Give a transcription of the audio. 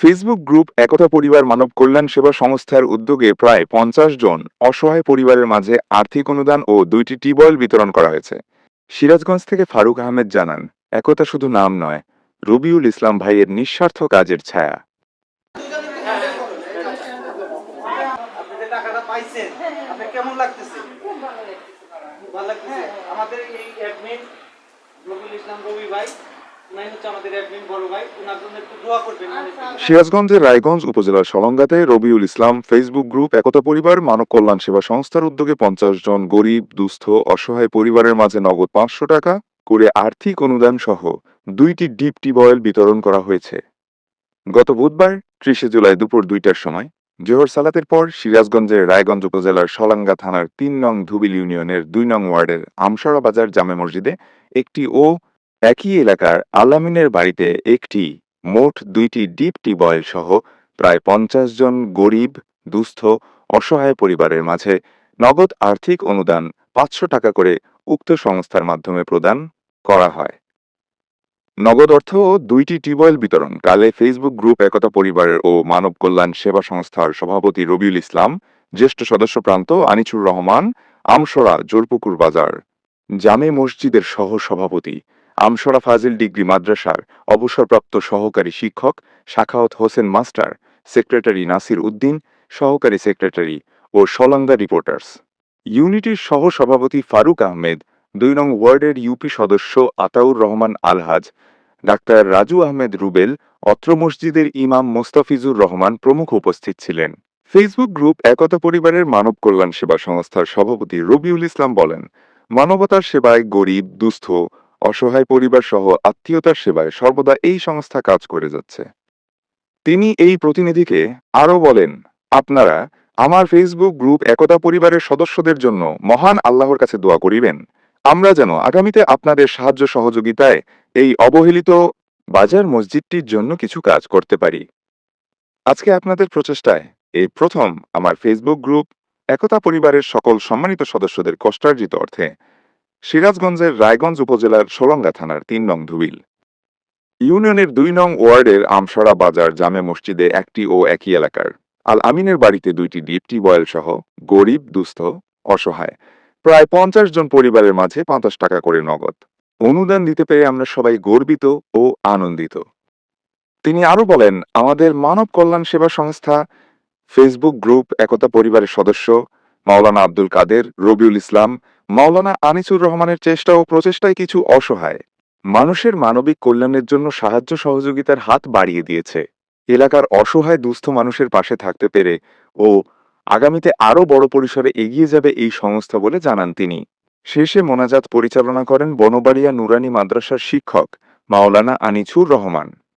Facebook group একতা পরিবার মানব কল্যাণ সেবা সংস্থার উদ্যোগে প্রায় পঞ্চাশ জন অসহায় পরিবারের মাঝে আর্থিক অনুদান ও দুইটি টিউবওয়েল বিতরণ করা হয়েছে। সিরাজগঞ্জ থেকে ফারুক আহমেদ জানান, একতা শুধু নাম নয়, রবিউল ইসলাম ভাইয়ের নিঃস্বার্থ কাজের ছায়া। আমাদের এই অ্যাডমিন রবিউল ইসলাম রবি ভাই মানে সিরাজগঞ্জের রায়গঞ্জ উপজেলার সলঙ্গাতে রবিউল ইসলাম ফেসবুক গ্রুপ একতা পরিবার মানব কল্যাণ সেবা সংস্থার উদ্যোগে পঞ্চাশ জন গরিব দুস্থ অসহায় পরিবারের মাঝে নগদ পাঁচশো টাকা করে আর্থিক অনুদান সহ দুইটি ডিপ টিউবওয়েল বিতরণ করা হয়েছে। গত বুধবার ত্রিশে জুলাই দুপুর দুইটার সময় জোহর সালাতের পর সিরাজগঞ্জের রায়গঞ্জ উপজেলার সলাঙ্গা থানার তিন নং ধুবিল ইউনিয়নের দুই নং ওয়ার্ডের আমসরা বাজার জামে মসজিদে একটি ও একই এলাকার আলামিনের বাড়িতে একটি, মোট দুইটি ডিপ টিউবওয়েল সহ প্রায় পঞ্চাশ জন গরিব, দুস্থ, অসহায় পরিবারের মাঝে নগদ আর্থিক অনুদান পাঁচশো টাকা করে উক্ত সংস্থার মাধ্যমে প্রদান করা হয়। নগদ অর্থ ও দুইটি টিউবওয়েল বিতরণ কালে ফেসবুক গ্রুপ একতা পরিবারের ও মানব কল্যাণ সেবা সংস্থার সভাপতি রবিউল ইসলাম, জ্যেষ্ঠ সদস্য প্রান্ত আনিচুর রহমান, আমসরা জোরপুকুর বাজার, জামে মসজিদের সহ সভাপতি আমসরা ফাজিল ডিগ্রি মাদ্রাসার অবসরপ্রাপ্ত সহকারী শিক্ষক শাখাওয়াত হোসেন মাস্টার, সেক্রেটারি নাসির উদ্দিন, সহকারী সেক্রেটারি ও সলাঙ্গা রিপোর্টার্স। ইউনিটির সহ সভাপতি ফারুক আহমেদ, দুই নং ওয়ার্ডের ইউপি সদস্য আতাউর রহমান আলহাজ, ডাক্তার রাজু আহমেদ রুবেল, অত্র মসজিদের ইমাম মোস্তাফিজুর রহমান প্রমুখ উপস্থিত ছিলেন। ফেসবুক গ্রুপ একতা পরিবারের মানব কল্যাণ সেবা সংস্থার সভাপতি রবিউল ইসলাম বলেন, মানবতার সেবায় গরিব, দুস্থ অসহায় পরিবার সহ আত্মীয়তার সেবায় সর্বদা এই সংস্থা কাজ করে যাচ্ছে। তিনি এই প্রতিনিধিকে আরও বলেন, আপনারা আমার ফেসবুক গ্রুপ একতা পরিবারের সদস্যদের জন্য মহান আল্লাহর কাছে দোয়া করিবেন। আমরা যেন আগামীতে আপনাদের সাহায্য সহযোগিতায় এই অবহেলিত বাজার মসজিদটির জন্য কিছু কাজ করতে পারি। আজকে আপনাদের প্রচেষ্টায় এই প্রথম আমার ফেসবুক গ্রুপ একতা পরিবারের সকল সম্মানিত সদস্যদের কষ্টার্জিত অর্থে সিরাজগঞ্জের রায়গঞ্জ উপজেলার সোলঙ্গা থানার তিন নং ধুবিল। ইউনিয়নের দুই নং ওয়ার্ডের আমসরা বাজার জামে মসজিদে একটি ও একই এলাকার। আল আমিনের বাড়িতে দুইটি ডিপটি বয়েল সহ গরিব, দুস্থ, অসহায়। প্রায় পঞ্চাশ জন পরিবারের মাঝে পঞ্চাশ টাকা করে নগদ। অনুদান দিতে পেরে আমরা সবাই গর্বিত ও আনন্দিত। তিনি আরও বলেন, আমাদের মানব কল্যাণ সেবা সংস্থা, ফেসবুক গ্রুপ, একতা পরিবারের সদস্য, মাওলানা আব্দুল কাদের, রবিউল ইসলাম মাওলানা আনিসুর রহমানের চেষ্টা ও প্রচেষ্টায় কিছু অসহায়। মানুষের মানবিক কল্যাণের জন্য সাহায্য সহযোগিতার হাত বাড়িয়ে দিয়েছে। এলাকার অসহায় দুস্থ মানুষের পাশে থাকতে পেরে ও আগামীতে আরও বড় পরিসরে এগিয়ে যাবে এই সংস্থা বলে জানান তিনি। শেষে মোনাজাত পরিচালনা করেন বনবাড়িয়া নুরানি মাদ্রাসার শিক্ষক মাওলানা আনিছুর রহমান।